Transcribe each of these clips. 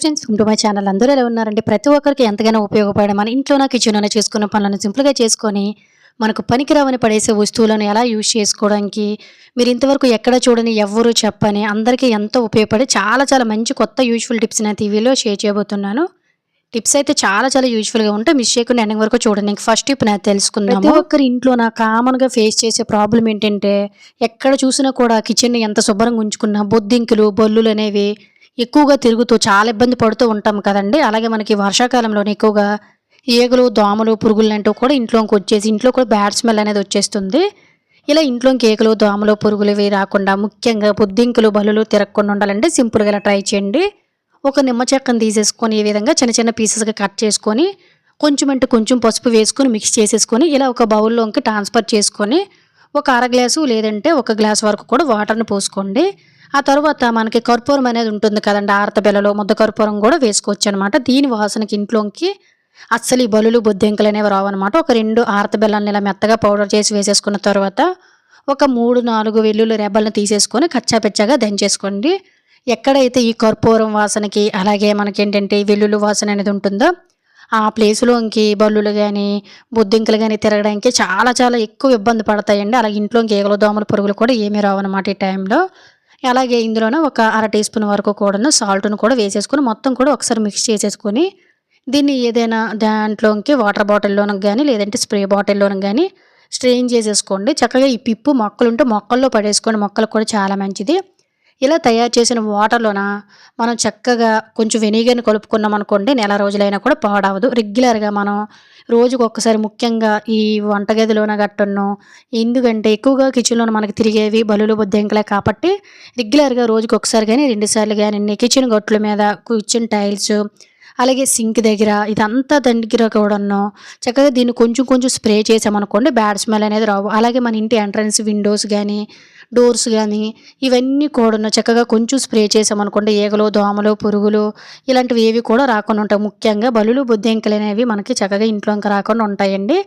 Friends to my channel అందరూ ఎలా ఉన్నారంటే ప్రతి ఒక్కరికి ఎంతగానో ఉపయోగపడే మన ఇంట్లోనో కిచెన్లోనే చేసుకున్న పనులను సింపుల్గా చేసుకొని మనకు పనికిరావని పడేసే వస్తువులను ఎలా యూజ్ చేసుకోవడానికి మీరు ఇంతవరకు ఎక్కడ చూడని ఎవ్వరూ చెప్పని అందరికీ ఎంతో ఉపయోగపడే చాలా చాలా మంచి కొత్త యూజ్ఫుల్ టిప్స్ నేను టీవీలో షేర్ చేయబోతున్నాను. టిప్స్ అయితే చాలా చాలా యూజ్ఫుల్గా ఉంటాయి. మిస్ చేయకుండా ఎండింగ్ వరకు చూడండి. ఫస్ట్ టిప్ నేను తెలుసుకుందాం ప్రతి ఒక్కరి ఇంట్లో నా కామన్గా ఫేస్ చేసే ప్రాబ్లం ఏంటంటే ఎక్కడ చూసినా కూడా కిచెన్ని ఎంత శుభ్రంగా ఉంచుకున్నా బొద్దింకులు బొల్లులు అనేవి ఎక్కువగా తిరుగుతూ చాలా ఇబ్బంది పడుతూ ఉంటాం కదండి. అలాగే మనకి వర్షాకాలంలోనే ఎక్కువగా ఈగలు దోమలు పురుగులు లాంటివి కూడా ఇంట్లోకి వచ్చేసి ఇంట్లో కూడా బ్యాడ్ స్మెల్ అనేది వచ్చేస్తుంది. ఇలా ఇంట్లోకి ఈగలు దోమలు పురుగులు ఇవి రాకుండా ముఖ్యంగా బుద్ధింకులు బలులు తిరగకుండా ఉండాలంటే సింపుల్గా ఇలా ట్రై చేయండి. ఒక నిమ్మ చెక్కను తీసేసుకొని ఈ విధంగా చిన్న చిన్న పీసెస్గా కట్ చేసుకొని కొంచెం అంటే కొంచెం పసుపు వేసుకొని మిక్స్ చేసేసుకొని ఇలా ఒక బౌల్లోకి ట్రాన్స్ఫర్ చేసుకొని ఒక అర గ్లాసు లేదంటే ఒక గ్లాస్ వరకు కూడా వాటర్ని పోసుకోండి. ఆ తర్వాత మనకి కర్పూరం అనేది ఉంటుంది కదండి ఆరత బెల్లలో ముద్ద కర్పూరం కూడా వేసుకోవచ్చు అనమాట దీని వాసనకి ఇంట్లోకి అస్సలు ఈ బలులు బొద్దింకలు అనేవి రావన్నమాట. ఒక రెండు ఆరత బెల్లాన్ని ఇలా మెత్తగా పౌడర్ చేసి వేసేసుకున్న తర్వాత ఒక మూడు నాలుగు వెల్లుల్లి రెబ్బలను తీసేసుకొని కచ్చాపెచ్చాగా దంచేసుకోండి. ఎక్కడైతే ఈ కర్పూరం వాసనకి అలాగే మనకి ఏంటంటే వెల్లుల్లి వాసన అనేది ఉంటుందో ఆ ప్లేస్లోకి బల్లులు కానీ బొద్దింకలు కానీ తిరగడానికి చాలా చాలా ఎక్కువ ఇబ్బంది పడతాయండి. అలాగే ఇంట్లోకి ఈగలు దోమలు పురుగులు కూడా ఏమీ రావన్నమాట ఈ టైంలో. అలాగే ఇందులోనే ఒక అర టీ స్పూన్ వరకు కూడా సాల్ట్ను కూడా వేసేసుకొని మొత్తం కూడా ఒకసారి మిక్స్ చేసేసుకొని దీన్ని ఏదైనా దాంట్లోకి వాటర్ బాటిల్లోనూ కానీ లేదంటే స్ప్రే బాటిల్లోనూ కానీ స్ట్రెయిన్ చేసేసుకోండి. చక్కగా ఈ పిప్పు మొక్కలు ఉంటే మొక్కల్లో పడేసుకోండి. మొక్కలకు కూడా చాలా మంచిది. ఇలా తయారు చేసిన వాటర్లోన మనం చక్కగా కొంచెం వెనిగర్ని కలుపుకున్నాం అనుకోండి నెల రోజులైనా కూడా పాడవదు. రెగ్యులర్గా మనం రోజుకు ఒక్కసారి ముఖ్యంగా ఈ వంటగదిలోన గట్టును ఎందుకంటే ఎక్కువగా కిచెన్లో మనకి తిరిగేవి బలులు బొద్దెంకలే కాబట్టి రెగ్యులర్గా రోజుకు ఒకసారి కానీ రెండుసార్లు కానీ కిచెన్ గొట్ల మీద కిచెన్ టైల్స్ అలాగే సింక్ దగ్గర ఇదంతా దగ్గర కూడాను చక్కగా దీన్ని కొంచెం కొంచెం స్ప్రే చేసామనుకోండి బ్యాడ్ స్మెల్ అనేది రావు. అలాగే మన ఇంటి ఎంట్రన్స్ విండోస్ కానీ డోర్స్ కానీ ఇవన్నీ కూడా చక్కగా కొంచెం స్ప్రే చేసామనుకోండి ఈగలు దోమలు పురుగులు ఇలాంటివి ఏవి కూడా రాకుండా ఉంటాయి. ముఖ్యంగా బలులు బుద్ధింకలు అనేవి మనకి చక్కగా ఇంట్లో ఇంకా రాకుండా ఉంటాయండి.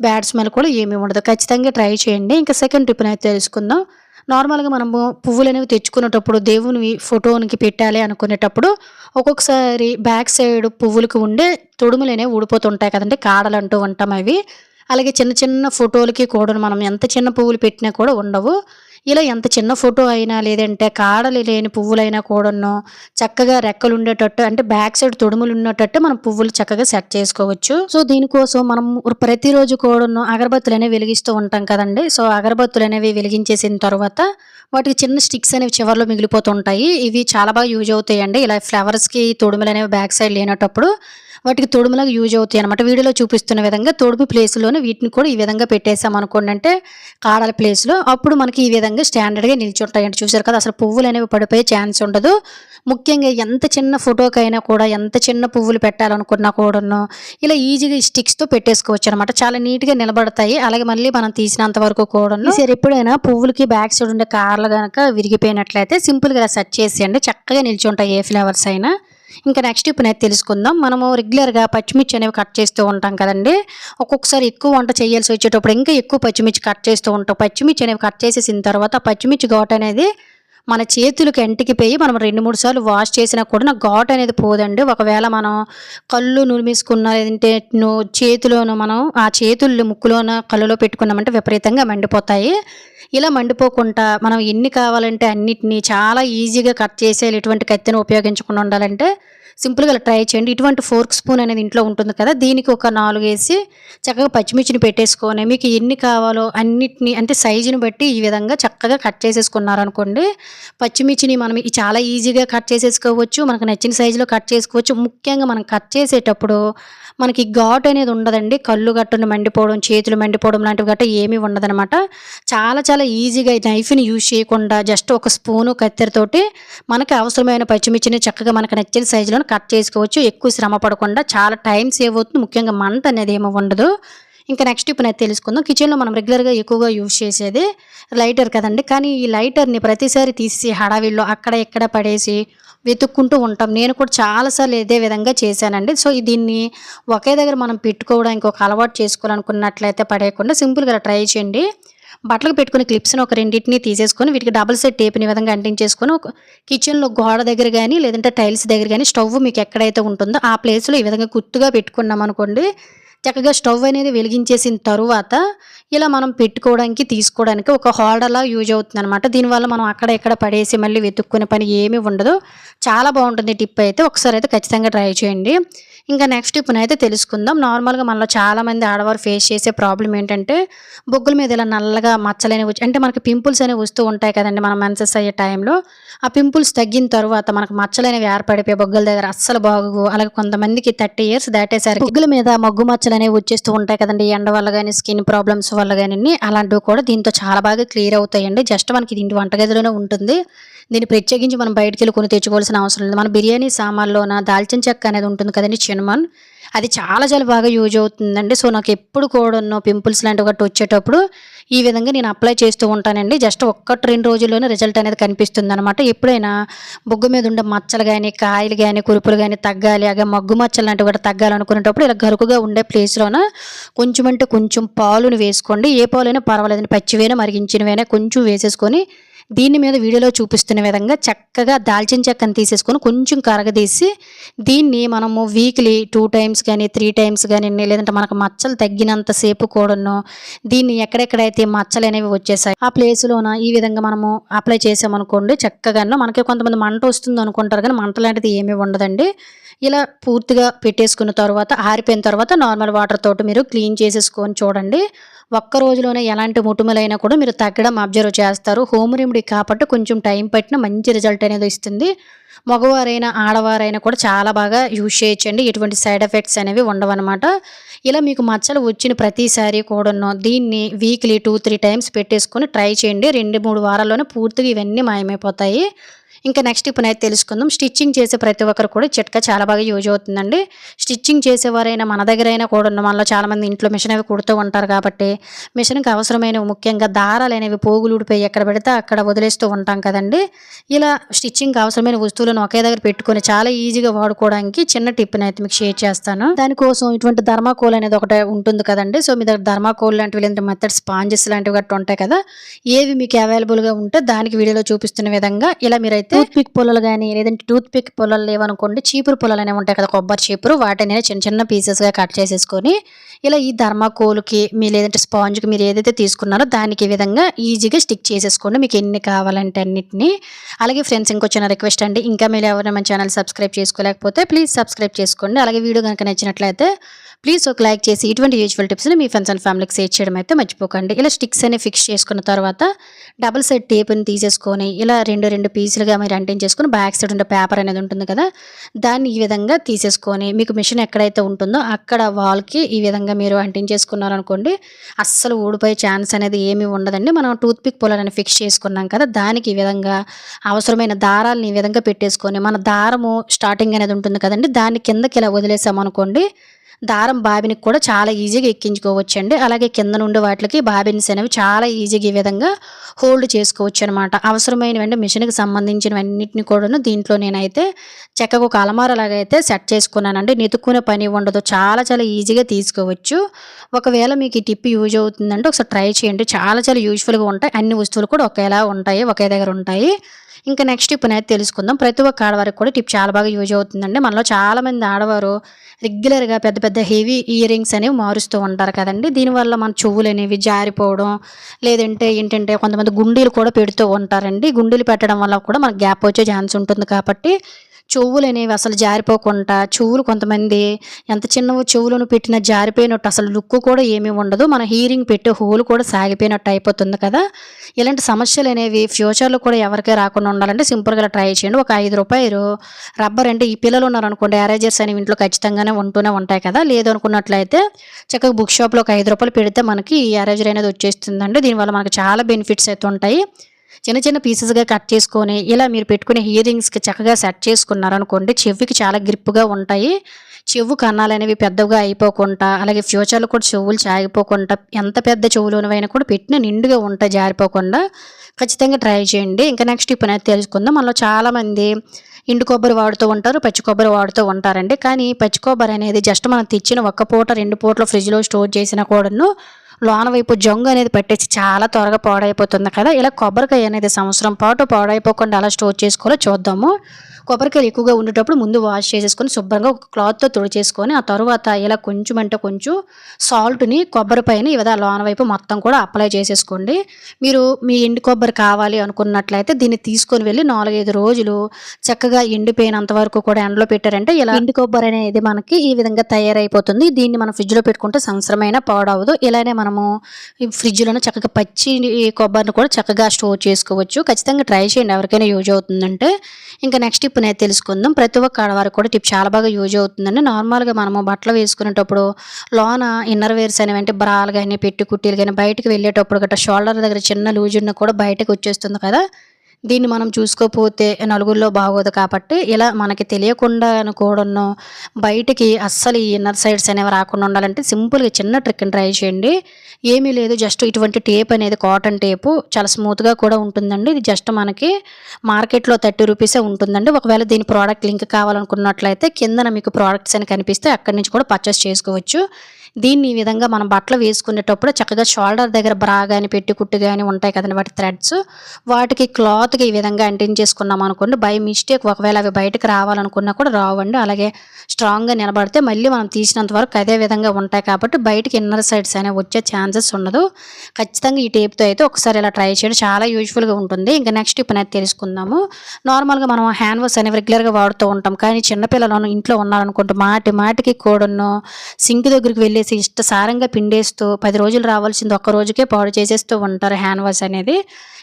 బ్యాడ్ స్మెల్ కూడా ఏమీ ఉండదు. ఖచ్చితంగా ట్రై చేయండి. ఇంకా సెకండ్ టిప్ అయితే తెలుసుకుందాం. నార్మల్గా మనము పువ్వులు అనేవి తెచ్చుకునేటప్పుడు దేవుని ఫోటోనికి పెట్టాలి అనుకునేటప్పుడు ఒక్కొక్కసారి బ్యాక్ సైడ్ పువ్వులకు ఉండే తొడుములు అనేవి ఊడిపోతుంటాయి కదండి. కాడలు అంటూ ఉంటాం అవి. అలాగే చిన్న చిన్న ఫోటోలకి కూడా మనం ఎంత చిన్న పువ్వులు పెట్టినా కూడా ఉండవు. ఇలా ఎంత చిన్న ఫోటో అయినా లేదంటే కాడలు లేని పువ్వులైనా కూడాను చక్కగా రెక్కలు ఉండేటట్టు అంటే బ్యాక్ సైడ్ తొడుములు ఉన్నట్టు మనం పువ్వులు చక్కగా సెట్ చేసుకోవచ్చు. సో దీనికోసం మనం ప్రతిరోజు కూడాను అగరబత్తులు అనేవి వెలిగిస్తూ ఉంటాం కదండి. సో అగరబత్తులు అనేవి వెలిగించేసిన తర్వాత వాటికి చిన్న స్టిక్స్ అనేవి చివరిలో మిగిలిపోతుంటాయి ఇవి చాలా బాగా యూజ్ అవుతాయండి. ఇలా ఫ్లవర్స్కి తొడుములు అనేవి బ్యాక్ సైడ్ లేనటప్పుడు వాటికి తొడుములాగా యూజ్ అవుతాయి అనమాట వీడియోలో చూపిస్తున్న విధంగా తొడుపు ప్లేస్లోనే వీటిని కూడా ఈ విధంగా పెట్టేసాం అనుకోండి అంటే కాడల ప్లేస్లో అప్పుడు మనకి ఈ విధంగా స్టాండర్డ్గా నిల్చుంటాయి అంటే చూసారు కదా అసలు పువ్వులు అనేవి పడిపోయే ఛాన్స్ ఉండదు. ముఖ్యంగా ఎంత చిన్న ఫోటోకైనా కూడా ఎంత చిన్న పువ్వులు పెట్టాలనుకున్నా కూడాను ఇలా ఈజీగా స్టిక్స్తో పెట్టేసుకోవచ్చు అనమాట చాలా నీట్గా నిలబడతాయి. అలాగే మళ్ళీ మనం తీసినంత వరకు కూడాను సరే ఎప్పుడైనా పువ్వులకి బ్యాక్ సైడ్ ఉండే కార్లు కనుక విరిగిపోయినట్లయితే సింపుల్గా ఇలా సెట్ చేసేయండి. చక్కగా నిల్చుంటాయి ఏ ఫ్లేవర్స్ అయినా. ఇంకా నెక్స్ట్ ఇప్పుడు నేను తెలుసుకుందాం. మనము రెగ్యులర్గా పచ్చిమిర్చి అనేవి కట్ చేస్తూ ఉంటాం కదండి. ఒక్కొక్కసారి ఎక్కువ వంట చేయాల్సి వచ్చేటప్పుడు ఇంకా ఎక్కువ పచ్చిమిర్చి కట్ చేస్తూ ఉంటాం. పచ్చిమిర్చి అనేవి కట్ చేసేసిన తర్వాత పచ్చిమిర్చి ఘాట్ అనేది మన చేతులకు ఎంటికి పోయి మనం రెండు మూడు సార్లు వాష్ చేసినా కూడా నాకు ఘాట్ అనేది పోదండి. ఒకవేళ మనం కళ్ళు నురిమేసుకున్న లేదంటే చేతిలోనూ మనం ఆ చేతులు ముక్కులోన కళ్ళులో పెట్టుకున్నామంటే విపరీతంగా మండిపోతాయి. ఇలా మండిపోకుండా మనం ఎన్ని కావాలంటే అన్నిటినీ చాలా ఈజీగా కట్ చేసేటువంటి కత్తిని ఉపయోగించకుండా ఉండాలంటే సింపుల్గా ట్రై చేయండి. ఇటువంటి ఫోర్క్ స్పూన్ అనేది ఇంట్లో ఉంటుంది కదా దీనికి ఒక నాలుగు వేసి చక్కగా పచ్చిమిర్చిని పెట్టేసుకొని మీకు ఎన్ని కావాలో అన్నిటిని అంటే సైజుని బట్టి ఈ విధంగా చక్కగా కట్ చేసేసుకున్నారనుకోండి పచ్చిమిర్చిని మనం చాలా ఈజీగా కట్ చేసేసుకోవచ్చు మనకు నచ్చిన సైజులో కట్ చేసుకోవచ్చు. ముఖ్యంగా మనం కట్ చేసేటప్పుడు మనకి ఘాట్ అనేది ఉండదండి. కళ్ళు గట్టును మండిపోవడం చేతులు మండిపోవడం లాంటివి గట్ట ఏమీ ఉండదనమాట చాలా చాలా ఈజీగా నైఫ్ని యూజ్ చేయకుండా జస్ట్ ఒక స్పూను కత్తెరతోటి మనకి అవసరమైన పచ్చిమిర్చిని చక్కగా మనకు నచ్చిన సైజులో కట్ చేసుకోవచ్చు. ఎక్కువ శ్రమ పడకుండా చాలా టైం సేవ్ అవుతుంది. ముఖ్యంగా మంట అనేది ఏమి ఉండదు. ఇంకా నెక్స్ట్ ఇప్పుడు నేను తెలుసుకుందాం. కిచెన్లో మనం రెగ్యులర్గా ఎక్కువగా యూజ్ చేసేది లైటర్ కదండి. కానీ ఈ లైటర్ని ప్రతిసారి తీసి హడావిల్లో అక్కడ ఇక్కడ పడేసి వెతుక్కుంటూ ఉంటాం. నేను కూడా చాలాసార్లు ఇదే విధంగా చేశానండి. సో దీన్ని ఒకే దగ్గర మనం పెట్టుకోవడానికి ఒక అలవాటు చేసుకోవాలనుకున్నట్లయితే పడేయకుండా సింపుల్గా ట్రై చేయండి. బట్టలకు పెట్టుకునే క్లిప్స్ని ఒక రెండింటిని తీసేసుకొని వీటికి డబుల్ సెట్ టేప్ని విధంగా అంటించేసుకొని ఒక కిచెన్లో గోడ దగ్గర కానీ లేదంటే టైల్స్ దగ్గర కానీ స్టవ్ మీకు ఎక్కడైతే ఉంటుందో ఆ ప్లేస్లో ఈ విధంగా గుర్తుగా పెట్టుకున్నాం అనుకోండి చక్కగా స్టవ్ అనేది వెలిగించేసిన తరువాత ఇలా మనం పెట్టుకోవడానికి తీసుకోవడానికి ఒక హోల్డర్లా యూజ్ అవుతుంది అనమాట దీనివల్ల మనం అక్కడ ఎక్కడ పడేసి మళ్ళీ వెతుక్కునే పని ఏమీ ఉండదు. చాలా బాగుంటుంది టిప్ అయితే. ఒకసారి అయితే ఖచ్చితంగా ట్రై చేయండి. ఇంకా నెక్స్ట్ టిప్ని అయితే తెలుసుకుందాం. నార్మల్గా మనలో చాలామంది ఆడవారు ఫేస్ చేసే ప్రాబ్లం ఏంటంటే బొగ్గుల మీద ఇలా నల్లగా మచ్చలనే అంటే మనకి పింపుల్స్ అనేవి వస్తూ ఉంటాయి కదండి మనం మెన్సెస్ అయ్యే టైంలో ఆ పింపుల్స్ తగ్గిన తర్వాత మనకు మచ్చలు అనేవి ఏర్పడిపోయి బొగ్గుల దగ్గర అస్సలు బాగు అలాగే కొంతమందికి థర్టీ ఇయర్స్ దాటేసరికి బొగ్గుల మీద మగ్గు మచ్చలు అనేవి వచ్చేస్తూ ఉంటాయి కదండి. ఎండ వల్ల కానీ స్కిన్ ప్రాబ్లమ్స్ వల్ల కానీ అలాంటివి కూడా దీంతో చాలా బాగా క్లియర్ అవుతాయండి. జస్ట్ మనకి దీంటి వంటగదిలోనే ఉంటుంది. దీన్ని ప్రత్యేకించి మనం బయటకెళ్ళి వెళ్ళి కొని తెచ్చుకోవాల్సిన అవసరం లేదు. మన బిర్యానీ సామాన్లోన దాల్చిన చెక్క అనేది ఉంటుంది కదండి. చిన్నమన్ అది చాలా చాలా బాగా యూజ్ అవుతుందండి. సో నాకు ఎప్పుడు కూడా పింపుల్స్ లాంటివి ఒకటి వచ్చేటప్పుడు ఈ విధంగా నేను అప్లై చేస్తూ ఉంటానండి. జస్ట్ ఒక్కటి రెండు రోజుల్లోనే రిజల్ట్ అనేది కనిపిస్తుంది అనమాట ఎప్పుడైనా బొగ్గు మీద ఉండే మచ్చలు కానీ కాయలు కానీ కురుపులు కానీ తగ్గాలి అలాగే మగ్గు మచ్చలు లాంటివి కూడా తగ్గాలనుకునేటప్పుడు ఇలా గరుకుగా ఉండే ప్లేస్లోన కొంచెం అంటే కొంచెం పాలుని వేసుకోండి. ఏ పాలైనా పర్వాలేదండి. పచ్చివైనా మరిగించినవైనా కొంచెం వేసేసుకొని దీని మీద వీడియోలో చూపిస్తున్న విధంగా చక్కగా దాల్చిన చెక్కను తీసేసుకొని కొంచెం కరగదీసి దీన్ని మనము వీక్లీ టూ టైమ్స్ కానీ త్రీ టైమ్స్ కానీ లేదంటే మనకు మచ్చలు తగ్గినంత సేపు కూడాను దీన్ని ఎక్కడెక్కడైతే మచ్చలు అనేవి వచ్చేసాయి ఆ ప్లేస్లోన ఈ విధంగా మనము అప్లై చేసామనుకోండి చక్కగాను మనకి కొంతమంది మంట వస్తుంది అనుకుంటారు కానీ మంట లాంటిది ఏమీ ఉండదండి. ఇలా పూర్తిగా పెట్టేసుకున్న తర్వాత ఆరిపోయిన తర్వాత నార్మల్ వాటర్ తోటి మీరు క్లీన్ చేసేసుకొని చూడండి. ఒక్క రోజులోనే ఎలాంటి ముటుమలైనా కూడా మీరు తగ్గడం అబ్జర్వ్ చేస్తారు. హోమ్ రెమెడీ కాబట్టి కొంచెం టైం పట్టిన మంచి రిజల్ట్ అనేది ఇస్తుంది. మగవారైనా ఆడవారైనా కూడా చాలా బాగా యూజ్ చేయొచ్చండి. ఎటువంటి సైడ్ ఎఫెక్ట్స్ అనేవి ఉండవన్నమాట ఇలా మీకు మచ్చలు వచ్చిన ప్రతిసారి కూడాను దీన్ని వీక్లీ టూ త్రీ టైమ్స్ పెట్టేసుకొని ట్రై చేయండి. రెండు మూడు వారాల్లోనే పూర్తిగా ఇవన్నీ మాయమైపోతాయి. ఇంకా నెక్స్ట్ ఇప్పుడు అయితే తెలుసుకుందాం. స్టిచ్చింగ్ చేసే ప్రతి ఒక్కరు కూడా చిట్కా చాలా బాగా యూజ్ అవుతుందండి. స్టిచ్చింగ్ చేసేవారైనా మన దగ్గర అయినా కూడా ఉన్న మనలో చాలామంది ఇంట్లో మిషన్ అవి కుడుతూ ఉంటారు కాబట్టి మిషన్కి అవసరమైన ముఖ్యంగా దారాలు అనేవి పోగులు ఊడిపోయి ఎక్కడ పెడితే అక్కడ వదిలేస్తూ ఉంటాం కదండి. ఇలా స్టిచ్చింగ్కి అవసరమైన వస్తువులను ఒకే దగ్గర పెట్టుకొని చాలా ఈజీగా వాడుకోవడానికి చిన్న టిప్ని అయితే మీకు షేర్ చేస్తాను. దానికోసం ఇటువంటి ధర్మాకోల్ అనేది ఒకటి ఉంటుంది కదండి. సో మీ దగ్గర ధర్మాకోల్ లాంటివి లేదంటే మెథడ్ స్పాంజెస్ లాంటివి గట్రా ఉంటాయి కదా ఏవి మీకు అవైలబుల్గా ఉంటే దానికి వీడియోలో చూపిస్తున్న విధంగా ఇలా మీరైతే టూత్ పిక్ పొలలు కానీ లేదంటే టూత్ పిక్ పొలలు లేవనుకోండి చీపురు పొలలు అనేవి ఉంటాయి కదా కొబ్బరి చీపురు వాటిని చిన్న చిన్న పీసెస్గా కట్ చేసేసుకొని ఇలా ఈ ధర్మాకోల్కి మీ లేదంటే స్పాంజ్కి మీరు ఏదైతే తీసుకున్నారో దానికి విధంగా ఈజీగా స్టిక్ చేసేసుకోండి. మీకు ఎన్ని కావాలంటే అన్నిటిని. అలాగే ఫ్రెండ్స్ ఇంకో చిన్న రిక్వెస్ట్ అండి. ఇంకా మీరు ఎవరైనా మన ఛానల్ సబ్స్క్రైబ్ చేసుకోలేకపోతే ప్లీజ్ సబ్స్క్రైబ్ చేసుకోండి. అలాగే వీడియో కనుక నచ్చినట్లయితే ప్లీజ్ ఒక లైక్ చేసి ఇటువంటి యూజువల్ టిప్స్ని మీ ఫ్రెండ్స్ అండ్ ఫ్యామిలీకి షేర్ చేయడం అయితే మర్చిపోకండి. ఇలా స్టిక్స్ అనేవి ఫిక్స్ చేసుకున్న తర్వాత డబుల్ సైడ్ టేప్ని తీసేసుకొని ఇలా రెండు రెండు పీసులుగా మీరు అంటించేసుకొని బ్యాక్ సైడ్ ఉండే పేపర్ అనేది ఉంటుంది కదా దాన్ని ఈ విధంగా తీసేసుకొని మీకు మిషన్ ఎక్కడైతే ఉంటుందో అక్కడ వాల్కి ఈ విధంగా మీరు అంటించేసుకున్నారనుకోండి అస్సలు ఊడిపోయే ఛాన్స్ అనేది ఏమీ ఉండదండి. మనం టూత్ పిక్ పొలాలని ఫిక్స్ చేసుకున్నాం కదా దానికి ఈ విధంగా అవసరమైన దారాలను ఈ విధంగా పెట్టేసుకొని మన దారము స్టార్టింగ్ అనేది ఉంటుంది కదండి దాన్ని కిందకి ఇలా వదిలేసామనుకోండి దారం బాబినికి కూడా చాలా ఈజీగా ఎక్కించుకోవచ్చు అండి అలాగే కింద నుండి వాటికి బాబిన్స్ అనేవి చాలా ఈజీగా ఈ విధంగా హోల్డ్ చేసుకోవచ్చు అనమాట అవసరమైనవండి మిషన్కి సంబంధించినవన్నింటిని కూడాను దీంట్లో నేనైతే చక్కగా ఒక అలమారలాగా అయితే సెట్ చేసుకున్నానండి. నెతుక్కునే పని ఉండదు. చాలా చాలా ఈజీగా తీసుకోవచ్చు. ఒకవేళ మీకు ఈ టిప్ యూజ్ అవుతుందంటే ఒకసారి ట్రై చేయండి. చాలా చాలా యూజ్ఫుల్గా ఉంటాయి. అన్ని వస్తువులు కూడా ఒకేలా ఉంటాయి ఒకే దగ్గర ఉంటాయి. ఇంకా నెక్స్ట్ టిప్ అనేది తెలుసుకుందాం. ప్రతి ఒక్క ఆడవారికి కూడా టిప్ చాలా బాగా యూజ్ అవుతుందండి. మనలో చాలామంది ఆడవారు రెగ్యులర్గా పెద్ద పెద్ద హెవీ ఇయర్ రింగ్స్ అనేవి మారుస్తూ ఉంటారు కదండి. దీనివల్ల మన చెవులు అనేవి జారిపోవడం లేదంటే ఏంటంటే కొంతమంది గుండీలు కూడా పెడుతూ ఉంటారండి. గుండీలు పెట్టడం వల్ల కూడా మనకు గ్యాప్ వచ్చే ఛాన్స్ ఉంటుంది కాబట్టి చెవులు అనేవి అసలు జారిపోకుండా చెవులు కొంతమంది ఎంత చిన్నవో చెవులను పెట్టిన జారిపోయినట్టు అసలు లుక్ కూడా ఏమీ ఉండదు. మన హీరింగ్ పెట్టే హోల్ కూడా సాగిపోయినట్టు అయిపోతుంది కదా. ఇలాంటి సమస్యలు అనేవి ఫ్యూచర్లో కూడా ఎవరికీ రాకుండా ఉండాలంటే సింపుల్గా ట్రై చేయండి. ఒక ఐదు రూపాయలు రబ్బర్ అంటే ఈ పిల్లలు ఉన్నారనుకోండి ఎరేజర్స్ అనేవి ఇంట్లో ఖచ్చితంగానే ఉంటూనే ఉంటాయి కదా. లేదు అనుకున్నట్లయితే చక్కగా బుక్ షాప్లో ఒక ఐదు రూపాయలు పెడితే మనకి ఈ ఎరేజర్ అనేది వచ్చేస్తుందండి. దీనివల్ల మనకు చాలా బెనిఫిట్స్ అయితే ఉంటాయి. చిన్న చిన్న పీసెస్గా కట్ చేసుకొని ఇలా మీరు పెట్టుకునే ఇయర్ రింగ్స్కి చక్కగా సెట్ చేసుకున్నారనుకోండి చెవికి చాలా గ్రిప్గా ఉంటాయి. చెవు కన్నాలు అనేవి పెద్దగా అయిపోకుండా అలాగే ఫ్యూచర్లో కూడా చెవులు చాగిపోకుండా ఎంత పెద్ద చెవులోనివైనా కూడా పెట్టిన నిండుగా ఉంటాయి జారిపోకుండా ఖచ్చితంగా ట్రై చేయండి. ఇంకా నెక్స్ట్ ఇప్పుడు అనేది తెలుసుకుందాం. మనలో చాలామంది ఎండు కొబ్బరి వాడుతూ ఉంటారు పచ్చి కొబ్బరి వాడుతూ ఉంటారండి. కానీ పచ్చి కొబ్బరి అనేది జస్ట్ మనం తెచ్చిన ఒక్క పూట రెండు పూటలు ఫ్రిడ్జ్లో స్టోర్ చేసిన కూడాను లోన వైపు జొంగు అనేది పట్టేసి చాలా త్వరగా పాడైపోతుంది కదా. ఇలా కొబ్బరికాయ అనేది సంవత్సరం పాటు పాడైపోకుండా అలా స్టోర్ చేసుకోవాలో చూద్దాము. కొబ్బరికాయలు ఎక్కువగా ఉండేటప్పుడు ముందు వాష్ చేసేసుకొని శుభ్రంగా ఒక క్లాత్తో తుడిచేసుకొని ఆ తర్వాత ఇలా కొంచెం అంటే కొంచెం సాల్ట్ని కొబ్బరి పైన ఈ విధంగా లోన వైపు మొత్తం కూడా అప్లై చేసేసుకోండి. మీరు మీ ఎండు కొబ్బరి కావాలి అనుకున్నట్లయితే దీన్ని తీసుకొని వెళ్ళి నాలుగైదు రోజులు చక్కగా ఎండిపోయినంత వరకు కూడా ఎండలో పెట్టారంటే ఇలా ఎండు కొబ్బరి అనేది మనకి ఈ విధంగా తయారైపోతుంది. దీన్ని మనం ఫ్రిడ్జ్లో పెట్టుకుంటే సంవత్సరమైన పాడవదు. ఇలానే మనము ఫ్రిడ్జ్లోనే చక్కగా పచ్చి కొబ్బరిని కూడా చక్కగా స్టోర్ చేసుకోవచ్చు. ఖచ్చితంగా ట్రై చేయండి ఎవరికైనా యూజ్ అవుతుందంటే. ఇంకా నెక్స్ట్ ఇప్పుడు అనేది తెలుసుకుందాం. ప్రతి ఒక్క ఆడవారికి కూడా టిప్ చాలా బాగా యూజ్ అవుతుందండి. నార్మల్గా మనము బట్టలు వేసుకునేటప్పుడు లోన ఇన్నర్ వేర్స్ అనేవి అంటే బ్రాలు కానీ పెట్టి కుట్టీలు కానీ బయటకు వెళ్ళేటప్పుడు గట్రా షోల్డర్ దగ్గర చిన్న లూజ్ ఉన్న కూడా బయటకు వచ్చేస్తుంది కదా. దీన్ని మనం చూసుకోకపోతే నలుగురిలో బాగోదు కాబట్టి ఇలా మనకి తెలియకుండా అనుకోవడను బయటికి అస్సలు ఈ ఇన్నర్ సైడ్స్ అనేవి రాకుండా ఉండాలంటే సింపుల్గా చిన్న ట్రిక్ని ట్రై చేయండి. ఏమీ లేదు జస్ట్ ఇటువంటి టేప్ అనేది కాటన్ టేపు చాలా స్మూత్గా కూడా ఉంటుందండి. ఇది జస్ట్ మనకి మార్కెట్లో థర్టీ రూపీసే ఉంటుందండి. ఒకవేళ దీని ప్రోడక్ట్ లింక్ కావాలనుకున్నట్లయితే కిందన మీకు ప్రోడక్ట్స్ అని కనిపిస్తే అక్కడి నుంచి కూడా పర్చేస్ చేసుకోవచ్చు. దీన్ని ఈ విధంగా మనం బట్టలు వేసుకునేటప్పుడు చక్కగా షోల్డర్ దగ్గర బ్రా కానీ పెట్టి కుట్టు కానీ ఉంటాయి కదండి వాటి థ్రెడ్స్ వాటికి క్లాత్కి ఈ విధంగా అంటించేసుకున్నాం అనుకోండి బై మిస్టేక్ ఒకవేళ అవి బయటకు రావాలనుకున్నా కూడా రావండి. అలాగే స్ట్రాంగ్గా నిలబడితే మళ్ళీ మనం తీసినంత వరకు అదే విధంగా ఉంటాయి కాబట్టి బయటకి ఇన్నర్ సైడ్స్ అనేవి వచ్చే ఛాన్సెస్ ఉండదు. ఖచ్చితంగా ఈ టేప్తో అయితే ఒకసారి ఇలా ట్రై చేయడం. చాలా యూజ్ఫుల్గా ఉంటుంది. ఇంకా నెక్స్ట్ ఇప్పుడు అయితే తెలుసుకుందాము. నార్మల్గా మనం హ్యాండ్ వాష్ అనేవి రెగ్యులర్గా వాడుతూ ఉంటాం. కానీ చిన్నపిల్లలను ఇంట్లో ఉన్నారనుకుంటే మాటి మాటికి కూడాను సింక్ దగ్గరికి వెళ్ళి పిండేసి ఇష్టసారంగా పిండేస్తూ పది రోజులు రావాల్సింది ఒక్క రోజుకే పాడు చేసేస్తూ ఉంటారు హ్యాండ్ వాష్ అనేది.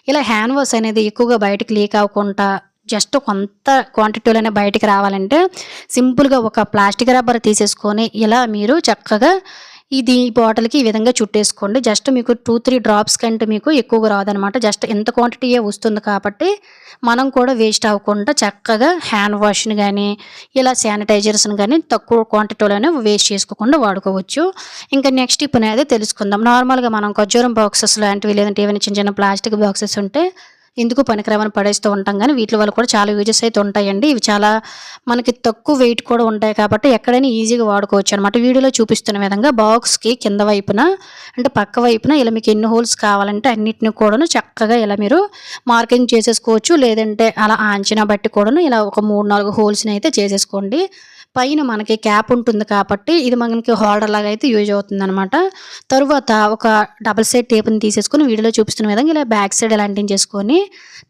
ఇలా హ్యాండ్ వాష్ అనేది ఎక్కువగా బయటకు లీక్ అవ్వకుండా జస్ట్ కొంత క్వాంటిటీలోనే బయటికి రావాలంటే సింపుల్గా ఒక ప్లాస్టిక్ రబ్బర్ తీసేసుకొని ఇలా మీరు చక్కగా ఇది ఈ బాటిల్కి ఈ విధంగా చుట్టేసుకోండి. జస్ట్ మీకు టూ త్రీ డ్రాప్స్ కంటే మీకు ఎక్కువగా రాదనమాట జస్ట్ ఎంత క్వాంటిటీయే వస్తుంది కాబట్టి మనం కూడా వేస్ట్ అవ్వకుండా చక్కగా హ్యాండ్ వాష్ని కానీ ఇలా శానిటైజర్స్ని కానీ తక్కువ క్వాంటిటీలోనే వేస్ట్ చేసుకోకుండా వాడుకోవచ్చు. ఇంకా నెక్స్ట్ ఇప్పుడు అనేది తెలుసుకుందాం. నార్మల్గా మనం ఖర్జూరం బాక్సెస్ లాంటివి లేదంటే ఏమైనా చిన్న చిన్న ప్లాస్టిక్ బాక్సెస్ ఉంటే ఎందుకు పనికిరావని పడేస్తూ ఉంటాం. కానీ వీటి వల్ల కూడా చాలా యూజెస్ అయితే ఉంటాయండి. ఇవి చాలా మనకి తక్కువ వెయిట్ కూడా ఉంటాయి కాబట్టి ఎక్కడైనా ఈజీగా వాడుకోవచ్చు అనమాట వీడియోలో చూపిస్తున్న విధంగా బాక్స్కి కింద వైపున అంటే పక్క వైపున ఇలా మీకు ఎన్ని హోల్స్ కావాలంటే అన్నిటిని కూడాను చక్కగా ఇలా మీరు మార్కింగ్ చేసేసుకోవచ్చు. లేదంటే అలా అంచనా బట్టి కూడాను ఇలా ఒక మూడు నాలుగు హోల్స్ని అయితే చేసేసుకోండి. పైన మనకి క్యాప్ ఉంటుంది కాబట్టి ఇది మనకి హోల్డర్ లాగా అయితే యూజ్ అవుతుంది అనమాట తరువాత ఒక డబల్ సైడ్ టేప్ని తీసేసుకొని వీడియోలో చూపిస్తున్న విధంగా ఇలా బ్యాక్ సైడ్ ఇలాంటివి చేసుకొని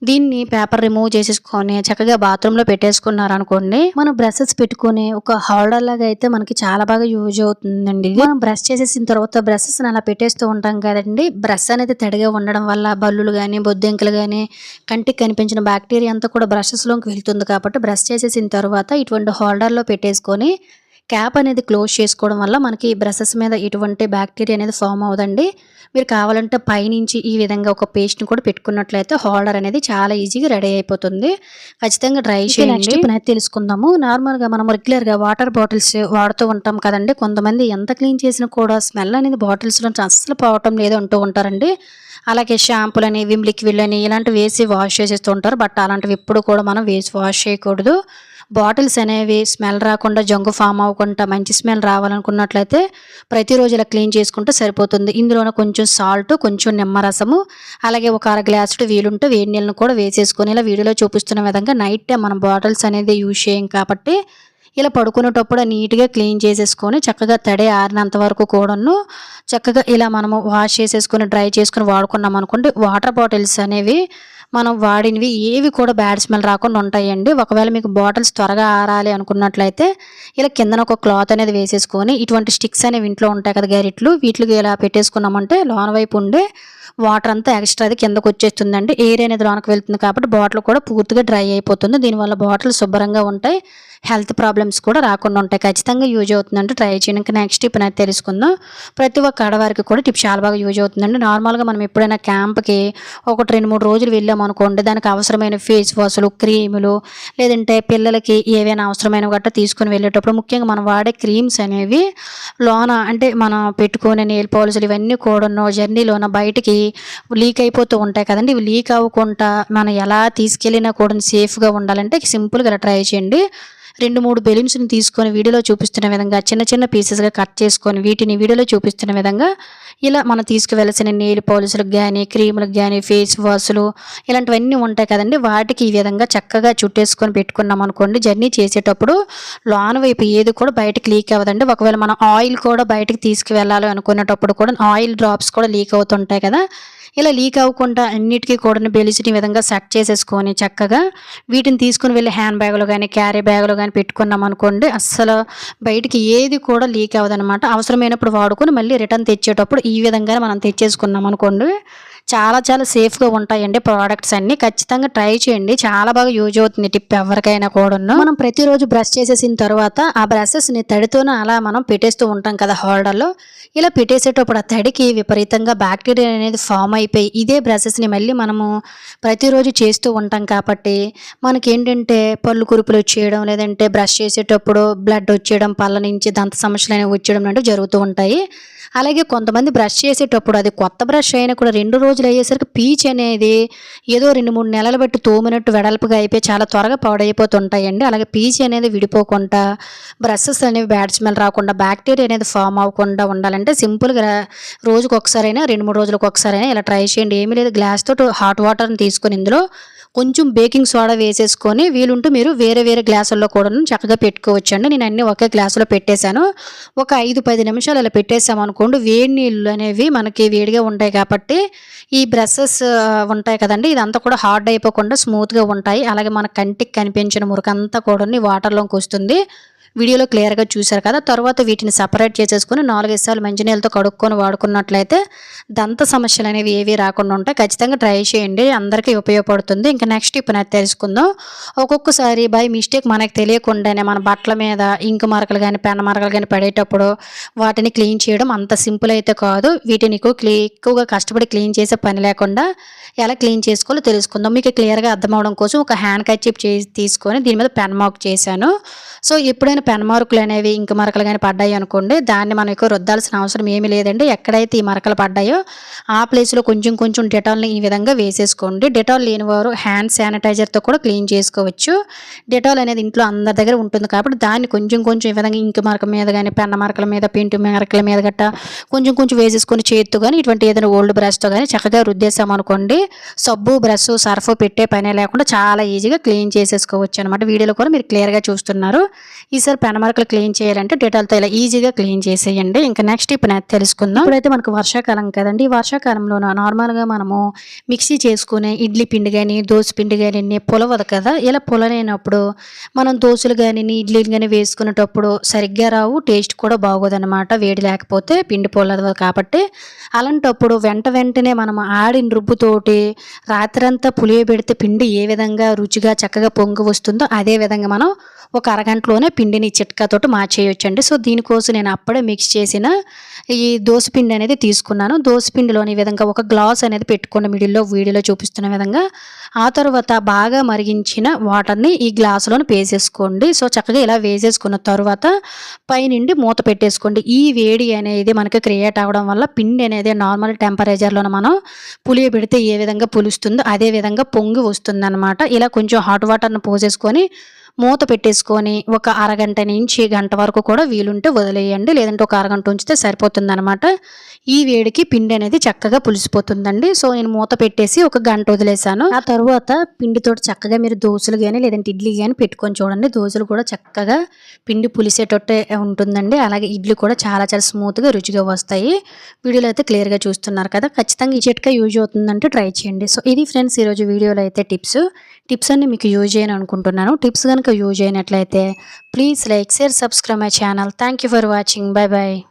దీన్ని పేపర్ రిమూవ్ చేసేసుకొని చక్కగా బాత్రూంలో పెట్టేసుకున్నారు అనుకోండి మనం బ్రషెస్ పెట్టుకుని ఒక హోల్డర్ లాగా అయితే మనకి చాలా బాగా యూజ్ అవుతుందండి. మనం బ్రష్ చేసేసిన తర్వాత బ్రషెస్ అలా పెట్టేస్తూ ఉంటాం కదండి. బ్రష్ అనేది తడిగా ఉండడం వల్ల బల్లులు కానీ బొద్దింకలు కానీ కంటికి కనిపించిన బ్యాక్టీరియా అంతా కూడా బ్రషెస్లోకి వెళ్తుంది కాబట్టి బ్రష్ చేసేసిన తర్వాత ఇటువంటి హోల్డర్లో పెట్టేసుకొని క్యాప్ అనేది క్లోజ్ చేసుకోవడం వల్ల మనకి బ్రషెస్ మీద ఎటువంటి బ్యాక్టీరియా అనేది ఫామ్ అవ్వదండి. మీరు కావాలంటే పైనుంచి ఈ విధంగా ఒక పేస్ట్ని కూడా పెట్టుకున్నట్లయితే హోల్డర్ అనేది చాలా ఈజీగా రెడీ అయిపోతుంది. ఖచ్చితంగా చేయండి. నెక్స్ట్ ఇప్పుడు తెలుసుకుందాము. నార్మల్గా మనం రెగ్యులర్గా వాటర్ బాటిల్స్ వాడుతూ ఉంటాం కదండి. కొంతమంది ఎంత క్లీన్ చేసినా కూడా స్మెల్ అనేది బాటిల్స్లో అస్సలు పోవటం లేదు అంటూ ఉంటారండి. అలాగే షాంపూలని విమ్ లిక్విడ్ అని ఇలాంటివి వేసి వాష్ చేసేస్తూ ఉంటారు. బట్ అలాంటివి ఎప్పుడు కూడా మనం వేసి వాష్ చేయకూడదు. బాటిల్స్ అనేవి స్మెల్ రాకుండా జంగు ఫామ్ అవ్వకుండా మంచి స్మెల్ రావాలనుకున్నట్లయితే ప్రతిరోజు ఇలా క్లీన్ చేసుకుంటే సరిపోతుంది. ఇందులోనే కొంచెం సాల్ట్ కొంచెం నిమ్మరసము అలాగే ఒక అర గ్లాసుడు వీలుంటే వేడి నీళ్ళను కూడా వేసేసుకొని ఇలా వీడియోలో చూపిస్తున్న విధంగా నైట్ మనం బాటిల్స్ అనేది యూజ్ చేయం కాబట్టి ఇలా పడుకునేటప్పుడు నీట్గా క్లీన్ చేసేసుకొని చక్కగా తడి ఆరినంత వరకు కూడాను చక్కగా ఇలా మనము వాష్ చేసేసుకొని డ్రై చేసుకొని వాడుకున్నాం అనుకోండి వాటర్ బాటిల్స్ అనేవి మనం వాడినవి ఏవి కూడా బ్యాడ్ స్మెల్ రాకుండా ఉంటాయండి. ఒకవేళ మీకు బాటిల్స్ త్వరగా ఆరాలి అనుకున్నట్లయితే ఇలా కిందన ఒక క్లాత్ అనేది వేసేసుకొని ఇటువంటి స్టిక్స్ అనేవి ఇంట్లో ఉంటాయి కదా గరిట్లు వీటికి ఇలా పెట్టేసుకున్నామంటే లోన వైపు ఉండే వాటర్ అంతా ఎక్స్ట్రా అది కిందకు వచ్చేస్తుందండి. ఎయిర్ అనేది లోనకు వెళ్తుంది కాబట్టి బాటిల్ కూడా పూర్తిగా డ్రై అయిపోతుంది. దీనివల్ల బాటిల్ శుభ్రంగా ఉంటాయి. హెల్త్ ప్రాబ్లమ్స్ కూడా రాకుండా ఉంటాయి. ఖచ్చితంగా యూజ్ అవుతుందంటే ట్రై చేయండి ఇంకా నెక్స్ట్ టిప్ అనేది తెలుసుకుందాం. ప్రతి ఒక్క ఆడవారికి కూడా టిప్ చాలా బాగా యూజ్ అవుతుందండి. నార్మల్గా మనం ఎప్పుడైనా క్యాంప్కి ఒకటి రెండు మూడు రోజులు వెళ్ళాం అనుకోండి దానికి అవసరమైన ఫేస్ వాష్లు క్రీములు లేదంటే పిల్లలకి ఏవైనా అవసరమైన గట్రా తీసుకొని వెళ్ళేటప్పుడు ముఖ్యంగా మనం వాడే క్రీమ్స్ అనేవి లోన అంటే మనం పెట్టుకునే నెయిల్ పాలిసులు ఇవన్నీ కూడా జర్నీలోన బయటికి లీక్ అయిపోతూ ఉంటాయి కదండి. ఇవి లీక్ అవ్వకుండా మనం ఎలా తీసుకెళ్ళినా కూడా సేఫ్గా ఉండాలంటే సింపుల్గా ట్రై చేయండి. రెండు మూడు బెలూన్స్ని తీసుకొని వీడియోలో చూపిస్తున్న విధంగా చిన్న చిన్న పీసెస్గా కట్ చేసుకొని వీటిని వీడియోలో చూపిస్తున్న విధంగా ఇలా మనం తీసుకువెళ్ళసిన నీళ్ళు పాలిసులకు కానీ క్రీములకు కానీ ఫేస్ వాష్లు ఇలాంటివన్నీ ఉంటాయి కదండి. వాటికి ఈ విధంగా చక్కగా చుట్టేసుకొని పెట్టుకున్నాం అనుకోండి జర్నీ చేసేటప్పుడు లోన వైపు ఏది కూడా బయటకు లీక్ అవ్వదండి. ఒకవేళ మనం ఆయిల్ కూడా బయటకు తీసుకువెళ్ళాలి అనుకునేటప్పుడు కూడా ఆయిల్ డ్రాప్స్ కూడా లీక్ అవుతుంటాయి కదా. ఇలా లీక్ అవ్వకుండా అన్నిటికీ కూడా బెలిసిని విధంగా సెట్ చేసేసుకొని చక్కగా వీటిని తీసుకుని వెళ్ళి హ్యాండ్ బ్యాగ్లో కానీ క్యారీ బ్యాగ్లో కానీ పెట్టుకున్నాం అనుకోండి అస్సలు బయటికి ఏది కూడా లీక్ అవ్వదనమాట అవసరమైనప్పుడు వాడుకొని మళ్ళీ రిటర్న్ తెచ్చేటప్పుడు ఈ విధంగా మనం తెచ్చేసుకున్నాం అనుకోండి చాలా చాలా సేఫ్గా ఉంటాయండి ప్రోడక్ట్స్ అన్ని. ఖచ్చితంగా ట్రై చేయండి. చాలా బాగా యూజ్ అవుతుంది టిప్ ఎవరికైనా కూడా మనం ప్రతిరోజు బ్రష్ చేసేసిన తర్వాత ఆ బ్రషెస్ని తడితోనే అలా మనం పెట్టేస్తూ ఉంటాం కదా హోల్డర్లో. ఇలా పెట్టేసేటప్పుడు ఆ తడికి విపరీతంగా బ్యాక్టీరియా అనేది ఫామ్ అయిపోయి ఇదే బ్రషెస్ని మళ్ళీ మనము ప్రతిరోజు చేస్తూ ఉంటాం కాబట్టి మనకి ఏంటంటే పళ్ళు కురుపులు వచ్చేయడం లేదంటే బ్రష్ చేసేటప్పుడు బ్లడ్ వచ్చేయడం పళ్ళ నుంచి దంత సమస్యలు అనేవి వచ్చేయడం లాంటివి జరుగుతూ ఉంటాయి. అలాగే కొంతమంది బ్రష్ చేసేటప్పుడు అది కొత్త బ్రష్ అయినా కూడా రెండు రోజులు అయ్యేసరికి పీచ్ అనేది ఏదో రెండు మూడు నెలలు బట్టి తోమినట్టు వెడల్పుగా అయిపోయి చాలా త్వరగా పాడైపోతుంటాయండి. అలాగే పీచ్ అనేది విడిపోకుండా బ్రషెస్ అనేవి బ్యాడ్ స్మెల్ రాకుండా బ్యాక్టీరియా అనేది ఫామ్ అవ్వకుండా ఉండాలంటే సింపుల్గా రోజుకు ఒకసారైనా రెండు మూడు రోజులకు ఒకసారైనా ఇలా ట్రై చేయండి. ఏమీ లేదు. గ్లాస్తో హాట్ వాటర్ని తీసుకొని ఇందులో కొంచెం బేకింగ్ సోడా వేసేసుకొని వీలుంటే మీరు వేరే వేరే గ్లాసుల్లో కూడా చక్కగా పెట్టుకోవచ్చండి. నేను అన్ని ఒకే గ్లాసులో పెట్టేశాను. ఒక ఐదు పది నిమిషాలు అలా పెట్టేసాము అనుకోండి వేడి నీళ్ళు అనేవి మనకి వేడిగా ఉంటాయి కాబట్టి ఈ బ్రషెస్ ఉంటాయి కదండి ఇదంతా కూడా హార్డ్ అయిపోకుండా స్మూత్గా ఉంటాయి. అలాగే మన కంటికి కనిపించిన మురకంతా కూడా వాటర్లోకి వస్తుంది. వీడియోలో క్లియర్గా చూశారు కదా. తర్వాత వీటిని సపరేట్ చేసేసుకుని నాలుగైదు సార్లు మంచినీళ్ళతో కడుక్కొని వాడుకున్నట్లయితే దంత సమస్యలు అనేవి ఏవి రాకుండా ఉంటాయి. ఖచ్చితంగా ట్రై చేయండి. అందరికీ ఉపయోగపడుతుంది. ఇంకా నెక్స్ట్ ఇప్పుడు నేను తెలుసుకుందాం. ఒక్కొక్కసారి బై మిస్టేక్ మనకు తెలియకుండానే మన బట్టల మీద ఇంక మరకలు కానీ పెన్ మరకలు కానీ పడేటప్పుడు వాటిని క్లీన్ చేయడం అంత సింపుల్ అయితే కాదు. వీటిని క్లీ ఎక్కువగా కష్టపడి క్లీన్ చేసే పని లేకుండా ఎలా క్లీన్ చేసుకోవాలో తెలుసుకుందాం. మీకు క్లియర్గా అర్థమవడం కోసం ఒక హ్యాండ్ కచ్చిప్ చేసి తీసుకొని దీని మీద పెన్ మార్క్ చేశాను. సో ఎప్పుడైనా పెన్ మార్కులు అనేవి ఇంక మరకలు కానీ పడ్డాయి అనుకోండి దాన్ని మనం ఎక్కువ రుద్దాల్సిన అవసరం ఏమీ లేదండి. ఎక్కడైతే ఈ మరకలు పడ్డాయో ఆ ప్లేస్లో కొంచెం కొంచెం డెటాల్ని ఈ విధంగా వేసేసుకోండి. డెటాల్ లేని వారు హ్యాండ్ శానిటైజర్తో కూడా క్లీన్ చేసుకోవచ్చు. డెటాల్ అనేది ఇంట్లో అందరి దగ్గర ఉంటుంది కాబట్టి దాన్ని కొంచెం కొంచెం ఈ విధంగా ఇంక మరక మీద కానీ పెన్న మరకల మీద పెయింట్ మరకల మీద గట్ట కొంచెం కొంచెం వేసేసుకొని చేతితో కానీ ఇటువంటి ఏదైనా ఓల్డ్ బ్రష్తో కానీ చక్కగా రుద్దేశామనుకోండి సబ్బు బ్రష్ సర్ఫ్ పెట్టే పనే లేకుండా చాలా ఈజీగా క్లీన్ చేసేసుకోవచ్చు అనమాట వీడియోలో కూడా మీరు క్లియర్గా చూస్తున్నారు. ఈసారి పెనమరకలు క్లీన్ చేయాలంటే డేటాల్తో ఇలా ఈజీగా క్లీన్ చేసేయండి. ఇంకా నెక్స్ట్ ఇప్పుడు నేను తెలుసుకుందాం. ఇప్పుడైతే మనకు వర్షాకాలం కదండి. వర్షాకాలంలో నార్మల్గా మనము మిక్సీ చేసుకునే ఇడ్లీ పిండి కానీ దోశ పిండి కానీ పొలవదు కదా. ఇలా పొలనైనప్పుడు మనం దోశలు కానీ ఇడ్లీలు కానీ వేసుకునేటప్పుడు సరిగ్గా రావు టేస్ట్ కూడా బాగోదన్నమాట. వేడి లేకపోతే పిండి పొలదు కాబట్టి. అలాంటప్పుడు వెంట వెంటనే మనం ఆడిన రుబ్బుతోటి రాత్రంతా పులియబెడితే పిండి ఏ విధంగా రుచిగా చక్కగా పొంగి వస్తుందో అదే విధంగా మనం ఒక అరగంటలోనే పిండి పిండిని చిట్కాతోటి మార్చేయొచ్చండి. సో దీనికోసం నేను అప్పుడే మిక్స్ చేసిన ఈ దోసపిండి అనేది తీసుకున్నాను. దోసపిండిలోని ఈ విధంగా ఒక గ్లాస్ అనేది పెట్టుకున్న మిడిల్లో వీడియోలో చూపిస్తున్న విధంగా ఆ తర్వాత బాగా మరిగించిన వాటర్ని ఈ గ్లాసులోని వేసేసుకోండి. సో చక్కగా ఇలా వేసేసుకున్న తర్వాత పైనుండి మూత పెట్టేసుకోండి. ఈ వేడి అనేది మనకి క్రియేట్ అవ్వడం వల్ల పిండి అనేది నార్మల్ టెంపరేచర్లోనే మనం పులియబెడితే ఏ విధంగా పులుస్తుందో అదే విధంగా పొంగి వస్తుంది ఇలా కొంచెం హాట్ వాటర్ని పోసేసుకొని మూత పెట్టేసుకొని ఒక అరగంట నుంచి గంట వరకు కూడా వీలుంటే వదిలేయండి. లేదంటే ఒక అరగంట ఉంచితే సరిపోతుంది అనమాట ఈ వేడికి పిండి అనేది చక్కగా పులిసిపోతుందండి. సో నేను మూత పెట్టేసి ఒక గంట వదిలేసాను ఆ తర్వాత పిండితో చక్కగా మీరు దోశలు కానీ లేదంటే ఇడ్లీ కానీ పెట్టుకొని చూడండి. దోశలు కూడా చక్కగా పిండి పులిసేటట్టే ఉంటుందండి. అలాగే ఇడ్లీ కూడా చాలా చాలా స్మూత్గా రుచిగా వస్తాయి. వీడియోలో అయితే క్లియర్గా చూస్తున్నారు కదా. ఖచ్చితంగా ఈ చిట్కా యూజ్ అవుతుందంటే ట్రై చేయండి. సో ఇది ఫ్రెండ్స్ ఈరోజు వీడియోలో అయితే టిప్స్. టిప్స్ అన్ని మీకు యూజ్ చేయని అనుకుంటున్నాను. టిప్స్ కనుక యూజ్ అయినట్లయితే please like share subscribe my channel. Thank for watching bye bye